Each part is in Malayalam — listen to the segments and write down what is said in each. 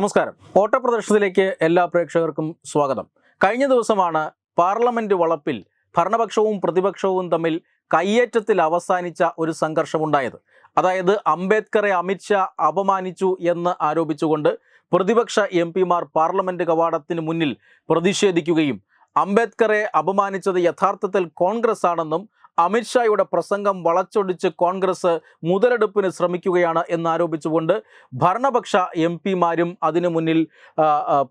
നമസ്കാരം. ഓട്ടപ്രദർശനത്തിലേക്ക് എല്ലാ പ്രേക്ഷകർക്കും സ്വാഗതം. കഴിഞ്ഞ ദിവസമാണ് പാർലമെന്റ് വളപ്പിൽ ഭരണപക്ഷവും പ്രതിപക്ഷവും തമ്മിൽ കയ്യേറ്റത്തിൽ അവസാനിച്ച ഒരു സംഘർഷമുണ്ടായത്. അതായത് അംബേദ്കറെ അമിത്ഷാ അപമാനിച്ചു എന്ന് ആരോപിച്ചുകൊണ്ട് പ്രതിപക്ഷ എം പിമാർ പാർലമെന്റ് കവാടത്തിന് മുന്നിൽ പ്രതിഷേധിക്കുകയും അംബേദ്കറെ അപമാനിച്ചത് യഥാർത്ഥത്തിൽ കോൺഗ്രസ് ആണെന്നും അമിത്ഷായുടെ പ്രസംഗം വളച്ചൊടിച്ച് കോൺഗ്രസ് മുതലെടുപ്പിന് ശ്രമിക്കുകയാണ് എന്നാരോപിച്ചുകൊണ്ട് ഭരണപക്ഷ എം പിമാരും അതിനു മുന്നിൽ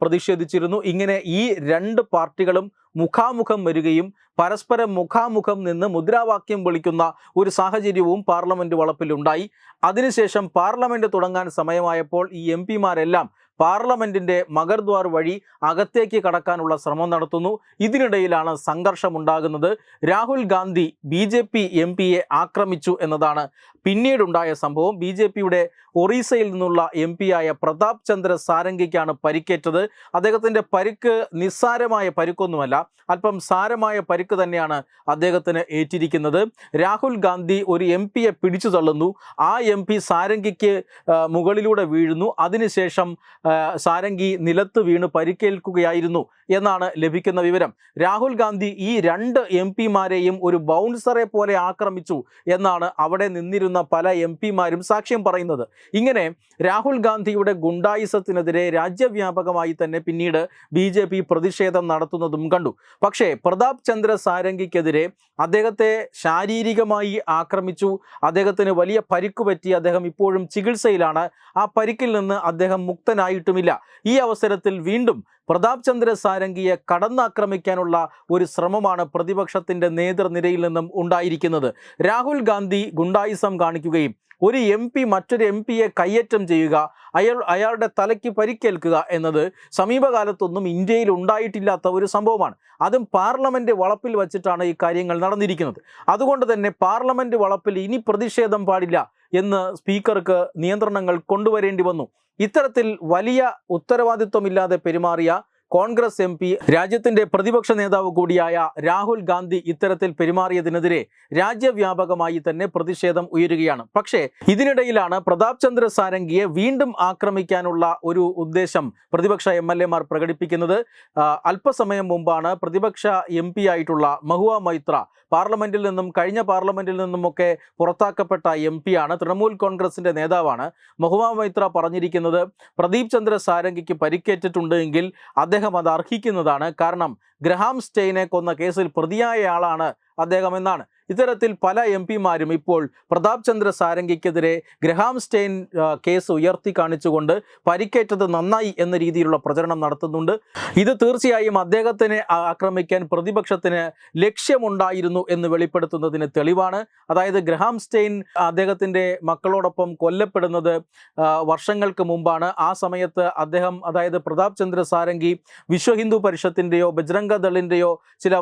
പ്രതിഷേധിച്ചിരുന്നു. ഇങ്ങനെ ഈ രണ്ട് പാർട്ടികളും മുഖാമുഖം വരികയും പരസ്പരം മുഖാമുഖം നിന്ന് മുദ്രാവാക്യം വിളിക്കുന്ന ഒരു സാഹചര്യവും പാർലമെന്റ് വളപ്പിലുണ്ടായി. അതിനുശേഷം പാർലമെന്റ് തുടങ്ങാൻ സമയമായപ്പോൾ ഈ എം പിമാരെല്ലാം പാർലമെന്റിന്റെ മകർദ്വാർ വഴി അകത്തേക്ക് കടക്കാനുള്ള ശ്രമം നടത്തുന്നു. ഇതിനിടയിലാണ് സംഘർഷമുണ്ടാകുന്നത്. Rahul Gandhi B J P M പിയെ ആക്രമിച്ചു എന്നതാണ് പിന്നീടുണ്ടായ സംഭവം. ബി ജെ പിയുടെ ഒറീസയിൽ നിന്നുള്ള എം പിയായ പ്രതാപ് ചന്ദ്ര സാരംഗിക്കാണ് പരിക്കേറ്റത്. അദ്ദേഹത്തിന്റെ പരിക്ക് നിസ്സാരമായ പരിക്കൊന്നുമല്ല അല്പം സാരമായ പരിക്ക് തന്നെയാണ് അദ്ദേഹത്തിന് ഏറ്റിരിക്കുന്നത്. രാഹുൽ ഗാന്ധി ഒരു എം പിയെ പിടിച്ചു തള്ളുന്നു. ആ എം പി സാരംഗിക്ക് മുകളിലൂടെ വീഴുന്നു. അതിനുശേഷം സാരംഗി നിലത്ത് വീണ് പരിക്കേൽക്കുകയായിരുന്നു. എന്നാണ് ലഭിക്കുന്ന വിവരം. രാഹുൽ ഗാന്ധി ഈ രണ്ട് എം പിമാരെയും ഒരു ബൗൺസറെ പോലെ ആക്രമിച്ചു എന്നാണ് അവിടെ നിന്നിരുന്ന പല എം പിമാരും സാക്ഷ്യം പറയുന്നത്. ഇങ്ങനെ രാഹുൽ ഗാന്ധിയുടെ ഗുണ്ടായിസത്തിനെതിരെ രാജ്യവ്യാപകമായി തന്നെ പിന്നീട് ബി ജെ പി പ്രതിഷേധം നടത്തുന്നതും കണ്ടു. പക്ഷേ പ്രതാപ് ചന്ദ്ര സാരംഗിക്കെതിരെ അദ്ദേഹത്തെ ശാരീരികമായി ആക്രമിച്ചു. അദ്ദേഹത്തിന് വലിയ പരിക്ക് പറ്റി അദ്ദേഹം ഇപ്പോഴും ചികിത്സയിലാണ്. ആ പരിക്കിൽ നിന്ന് അദ്ദേഹം മുക്തനായിട്ടുമില്ല. ഈ അവസരത്തിൽ വീണ്ടും പ്രതാപ് ചന്ദ്ര സാരംഗിയെ കടന്നാക്രമിക്കാനുള്ള ഒരു ശ്രമമാണ് പ്രതിപക്ഷത്തിന്റെ നേതൃനിരയിൽ നിന്നും ഉണ്ടായിരിക്കുന്നത്. രാഹുൽ ഗാന്ധി ഗുണ്ടായിസം കാണിക്കുകയും ഒരു എം പി മറ്റൊരു എം പിയെ കയ്യേറ്റം ചെയ്യുക അയാൾ അയാളുടെ തലയ്ക്ക് പരിക്കേൽക്കുക എന്നത് സമീപകാലത്തൊന്നും ഇന്ത്യയിൽ ഉണ്ടായിട്ടില്ലാത്ത ഒരു സംഭവമാണ്. അതും പാർലമെന്റ് വളപ്പിൽ വച്ചിട്ടാണ് ഈ കാര്യങ്ങൾ നടന്നിരിക്കുന്നത്. അതുകൊണ്ട് തന്നെ പാർലമെന്റ് വളപ്പിൽ ഇനി പ്രതിഷേധം പാടില്ല. എന്ന് സ്പീക്കർക്ക് നിയന്ത്രണങ്ങൾ കൊണ്ടുവരേണ്ടി വന്നു. ഇത്തരത്തിൽ വലിയ ഉത്തരവാദിത്വമില്ലാതെ പെരുമാറിയ കോൺഗ്രസ് എം പി രാജ്യത്തിന്റെ പ്രതിപക്ഷ നേതാവ് കൂടിയായ രാഹുൽ ഗാന്ധി ഇത്തരത്തിൽ പെരുമാറിയതിനെതിരെ രാജ്യവ്യാപകമായി തന്നെ പ്രതിഷേധം ഉയരുകയാണ്. പക്ഷേ ഇതിനിടയിലാണ് പ്രതാപ് ചന്ദ്ര സാരംഗിയെ വീണ്ടും ആക്രമിക്കാനുള്ള ഒരു ഉദ്ദേശം പ്രതിപക്ഷ എം എൽ പ്രകടിപ്പിക്കുന്നത്. അല്പസമയം മുമ്പാണ് പ്രതിപക്ഷ എം പി ആയിട്ടുള്ള മഹുവ മൈത്ര പാർലമെന്റിൽ നിന്നും കഴിഞ്ഞ പാർലമെന്റിൽ നിന്നുമൊക്കെ പുറത്താക്കപ്പെട്ട എം ആണ് തൃണമൂൽ കോൺഗ്രസിന്റെ നേതാവാണ് മഹുവ മൈത്ര പറഞ്ഞിരിക്കുന്നത്. പ്രദീപ് ചന്ദ്ര സാരംഗിക്ക് പരിക്കേറ്റിട്ടുണ്ട് എങ്കിൽ അദ്ദേഹം അത് അർഹിക്കുന്നതാണ്. കാരണം ഗ്രഹാം സ്റ്റെയിനെ കൊന്ന കേസിൽ പ്രതിയായ ആളാണ് അദ്ദേഹം എന്നാണ്. ഇത്തരത്തിൽ പല എം പിമാരും ഇപ്പോൾ പ്രതാപ് ചന്ദ്ര സാരംഗിക്കെതിരെ ഗ്രഹാം സ്റ്റെയിൻ കേസ് ഉയർത്തി കാണിച്ചുകൊണ്ട് പരിക്കേറ്റത് നന്നായി എന്ന രീതിയിലുള്ള പ്രചരണം നടത്തുന്നുണ്ട്. ഇത് തീർച്ചയായും അദ്ദേഹത്തിനെ ആക്രമിക്കാൻ പ്രതിപക്ഷത്തിന് ലക്ഷ്യമുണ്ടായിരുന്നു എന്ന് വെളിപ്പെടുത്തുന്നതിന് തെളിവാണ്. അതായത് ഗ്രഹാം സ്റ്റെയിൻ അദ്ദേഹത്തിന്റെ മക്കളോടൊപ്പം കൊല്ലപ്പെടുന്നത് വർഷങ്ങൾക്ക് മുമ്പാണ്. ആ സമയത്ത് അദ്ദേഹം അതായത് പ്രതാപ് ചന്ദ്ര സാരംഗി വിശ്വ ഹിന്ദു പരിഷത്തിന്റെയോ ബജ്രംഗ ദളിന്റെയോ ചില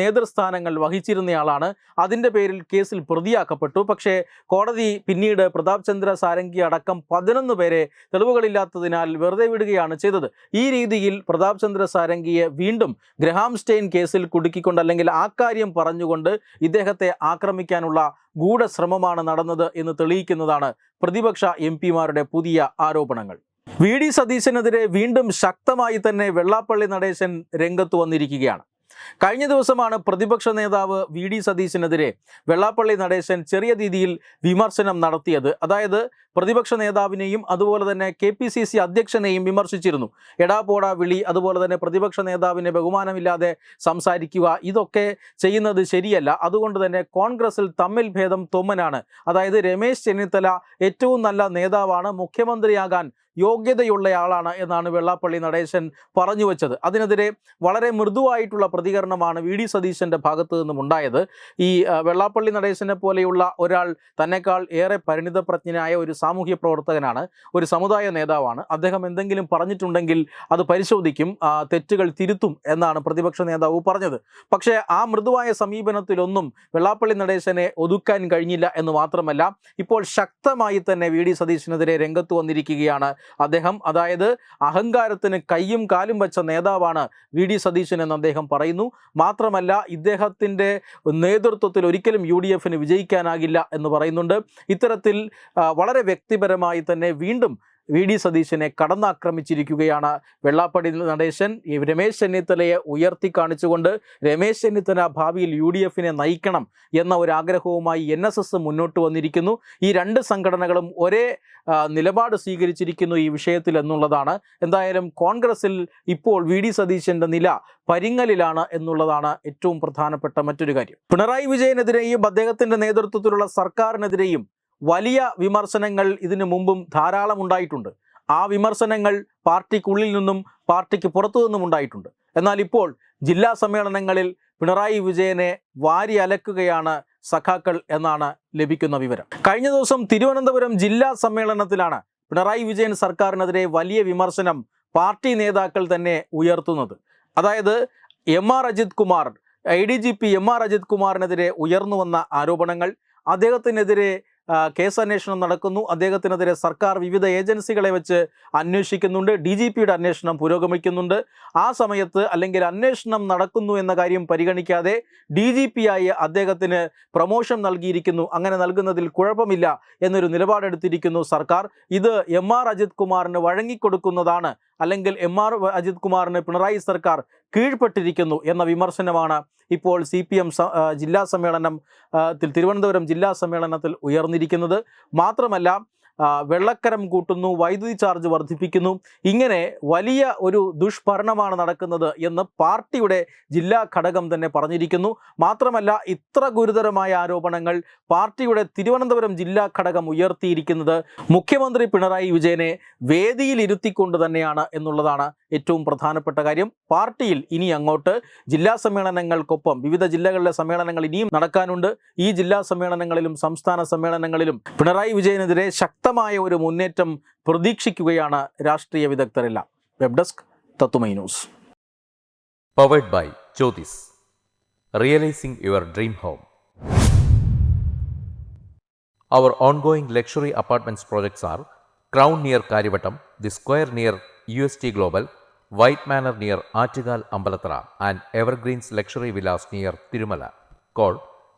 നേതൃസ്ഥാനങ്ങൾ വഹിച്ചിരുന്നയാളാണ്. അതിന്റെ പേരിൽ കേസിൽ പ്രതിയാക്കപ്പെട്ടു. പക്ഷേ കോടതി പിന്നീട് പ്രതാപ് ചന്ദ്ര സാരംഗി അടക്കം പതിനൊന്ന് പേരെ തെളിവുകളില്ലാത്തതിനാൽ വെറുതെ വിടുകയാണ് ചെയ്തത്. ഈ രീതിയിൽ പ്രതാപ് ചന്ദ്ര സാരംഗിയെ വീണ്ടും ഗ്രഹാം സ്റ്റെയിൻ കേസിൽ കുടുക്കിക്കൊണ്ട് അല്ലെങ്കിൽ ആ കാര്യം പറഞ്ഞുകൊണ്ട് ഇദ്ദേഹത്തെ ആക്രമിക്കാനുള്ള ഗൂഢശ്രമമാണ് നടന്നത് എന്ന് തെളിയിക്കുന്നതാണ് പ്രതിപക്ഷ എം പിമാരുടെ പുതിയ ആരോപണങ്ങൾ. വി. ഡി. സതീശനെതിരെ വീണ്ടും ശക്തമായി തന്നെ വെള്ളാപ്പള്ളി നടേശൻ രംഗത്ത് വന്നിരിക്കുകയാണ്. കഴിഞ്ഞ ദിവസമാണ് പ്രതിപക്ഷ നേതാവ് വി ഡി സതീശിനെതിരെ വെള്ളാപ്പള്ളി നടേശൻ ചെറിയ രീതിയിൽ വിമർശനം നടത്തിയത്. അതായത് പ്രതിപക്ഷ നേതാവിനെയും അതുപോലെ തന്നെ കെ പി സി സി അധ്യക്ഷനെയും വിമർശിച്ചിരുന്നു. എടാ പോടാ വിളി അതുപോലെ തന്നെ പ്രതിപക്ഷ നേതാവിനെ ബഹുമാനമില്ലാതെ സംസാരിക്കുക ഇതൊക്കെ ചെയ്യുന്നത് ശരിയല്ല. അതുകൊണ്ട് തന്നെ കോൺഗ്രസിൽ തമ്മിൽ ഭേദം തൊമ്മനാണ്. അതായത് രമേശ് ചെന്നിത്തല ഏറ്റവും നല്ല നേതാവാണ് മുഖ്യമന്ത്രിയാകാൻ യോഗ്യതയുള്ള ആളാണ് എന്നാണ് വെള്ളാപ്പള്ളി നടേശൻ പറഞ്ഞു വച്ചത്. അതിനെതിരെ വളരെ മൃദുവായിട്ടുള്ള പ്രതികരണമാണ് വി ഡി സതീശന്റെ ഭാഗത്തു നിന്നും ഉണ്ടായത്. ഈ വെള്ളാപ്പള്ളി നടേശനെ പോലെയുള്ള ഒരാൾ തന്നെക്കാൾ ഏറെ പരിണിതപ്രജ്ഞനായ ഒരു സാമൂഹ്യ പ്രവർത്തകനാണ് ഒരു സമുദായ നേതാവാണ്. അദ്ദേഹം എന്തെങ്കിലും പറഞ്ഞിട്ടുണ്ടെങ്കിൽ അത് പരിശോധിക്കും തെറ്റുകൾ തിരുത്തും എന്നാണ് പ്രതിപക്ഷ നേതാവ് പറഞ്ഞത്. പക്ഷേ ആ മൃദുവായ സമീപനത്തിലൊന്നും വെള്ളാപ്പള്ളി നടേശനെ ഒതുക്കാൻ കഴിഞ്ഞില്ല എന്ന് മാത്രമല്ല ഇപ്പോൾ ശക്തമായി തന്നെ വി. ഡി. സതീശനെതിരെ രംഗത്ത് വന്നിരിക്കുകയാണ് അദ്ദേഹം. അതായത് അഹങ്കാരത്തിന് കയ്യും കാലും വെച്ച നേതാവാണ് വി. ഡി. സതീശൻ എന്ന് അദ്ദേഹം പറയുന്നു. മാത്രമല്ല ഇദ്ദേഹത്തിന്റെ നേതൃത്വത്തിൽ ഒരിക്കലും യു. ഡി. എഫിന് വിജയിക്കാനാകില്ല എന്ന് പറയുന്നുണ്ട്. ഇത്തരത്തിൽ വളരെ വ്യക്തിപരമായി തന്നെ വീണ്ടും വി ഡി സതീശനെ കടന്നാക്രമിച്ചിരിക്കുകയാണ്. വെള്ളാപ്പടി നടേശൻ രമേശ് ചെന്നിത്തലയെ ഉയർത്തി കാണിച്ചുകൊണ്ട് രമേശ് ചെന്നിത്തല ഭാവിയിൽ യു ഡി എഫിനെ നയിക്കണം എന്ന ഒരു ആഗ്രഹവുമായി എൻ എസ് എസ് മുന്നോട്ട് വന്നിരിക്കുന്നു. ഈ രണ്ട് സംഘടനകളും ഒരേ നിലപാട് സ്വീകരിച്ചിരിക്കുന്നു ഈ വിഷയത്തിൽ എന്നുള്ളതാണ്. എന്തായാലും കോൺഗ്രസിൽ ഇപ്പോൾ വി ഡി സതീശന്റെ നില പരിങ്ങലിലാണ് എന്നുള്ളതാണ് ഏറ്റവും പ്രധാനപ്പെട്ട മറ്റൊരു കാര്യം. പിണറായി വിജയനെതിരെയും അദ്ദേഹത്തിന്റെ നേതൃത്വത്തിലുള്ള സർക്കാരിനെതിരെയും വലിയ വിമർശനങ്ങൾ ഇതിനു മുമ്പും ധാരാളം ഉണ്ടായിട്ടുണ്ട്. ആ വിമർശനങ്ങൾ പാർട്ടിക്കുള്ളിൽ നിന്നും പാർട്ടിക്ക് പുറത്തു നിന്നും ഉണ്ടായിട്ടുണ്ട്. എന്നാൽ ഇപ്പോൾ ജില്ലാ സമ്മേളനങ്ങളിൽ പിണറായി വിജയനെ വാരി അലക്കുകയാണ് സഖാക്കൾ എന്നാണ് ലഭിക്കുന്ന വിവരം. കഴിഞ്ഞ ദിവസം തിരുവനന്തപുരം ജില്ലാ സമ്മേളനത്തിലാണ് പിണറായി വിജയൻ സർക്കാരിനെതിരെ വലിയ വിമർശനം പാർട്ടി നേതാക്കൾ തന്നെ ഉയർത്തുന്നത്. അതായത് M R Ajith Kumar I D G P M R Ajith കുമാറിനെതിരെ ഉയർന്നു വന്ന ആരോപണങ്ങൾ അദ്ദേഹത്തിനെതിരെ ആ, കേസ് അന്വേഷണം നടക്കുന്നു. അദ്ദേഹത്തിനെതിരെ സർക്കാർ വിവിധ ഏജൻസികളെ വെച്ച് അന്വേഷിക്കുന്നുണ്ട്. ഡി ജി പിയുടെ അന്വേഷണം പുരോഗമിക്കുന്നുണ്ട്. ആ സമയത്ത് അല്ലെങ്കിൽ അന്വേഷണം നടക്കുന്നു എന്ന കാര്യം പരിഗണിക്കാതെ ഡി ജി പി ആയി അദ്ദേഹത്തിന് പ്രൊമോഷൻ നൽകിയിരിക്കുന്നു. അങ്ങനെ നൽകുന്നതിൽ കുഴപ്പമില്ല എന്നൊരു നിലപാടെടുത്തിരിക്കുന്നു സർക്കാർ. ഇത് എം ആർ അജിത് കുമാറിന് വഴങ്ങിക്കൊടുക്കുന്നതാണ് അല്ലെങ്കിൽ എം ആർ അജിത് കുമാറിന് പിണറായി സർക്കാർ കീഴ്പ്പെട്ടിരിക്കുന്നു എന്ന വിമർശനമാണ് ഇപ്പോൾ സി പി എം ജില്ലാ സമ്മേളനം തിരുവനന്തപുരം ജില്ലാ സമ്മേളനത്തിൽ ഉയർന്നിരിക്കുന്നത്. മാത്രമല്ല വെള്ളക്കരം കൂട്ടുന്നു വൈദ്യുതി ചാർജ് വർദ്ധിപ്പിക്കുന്നു. ഇങ്ങനെ വലിയ ഒരു ദുഷ്ഭരണമാണ് നടക്കുന്നത് എന്ന് പാർട്ടിയുടെ ജില്ലാ ഘടകം തന്നെ പറഞ്ഞിരിക്കുന്നു. മാത്രമല്ല ഇത്ര ഗുരുതരമായ ആരോപണങ്ങൾ പാർട്ടിയുടെ തിരുവനന്തപുരം ജില്ലാ ഘടകം ഉയർത്തിയിരിക്കുന്നത് മുഖ്യമന്ത്രി പിണറായി വിജയനെ വേദിയിൽ ഇരുത്തിക്കൊണ്ട് തന്നെയാണ് എന്നുള്ളതാണ് ഏറ്റവും പ്രധാനപ്പെട്ട കാര്യം. പാർട്ടിയിൽ ഇനി അങ്ങോട്ട് ജില്ലാ സമ്മേളനങ്ങൾക്കൊപ്പം വിവിധ ജില്ലകളിലെ സമ്മേളനങ്ങൾ ഇനിയും നടക്കാനുണ്ട്. ഈ ജില്ലാ സമ്മേളനങ്ങളിലും സംസ്ഥാന സമ്മേളനങ്ങളിലും പിണറായി വിജയനെതിരെ ശക്തമായ ഒരു മുന്നേറ്റം പ്രതീക്ഷിക്കുകയാണ് രാഷ്ട്രീയ വിദഗ്ധരെല്ലാം വെബ് ഡെസ്ക് തത്തുമൈ news Powered by Jyotis. Realizing your dream home. Our ongoing luxury apartments projects are Crown near Karivattam, The Square near UST Global, White Manor near Achigal Ambalatra, and Evergreens Luxury Villas near Tirumala. Call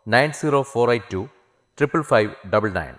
90482 55599.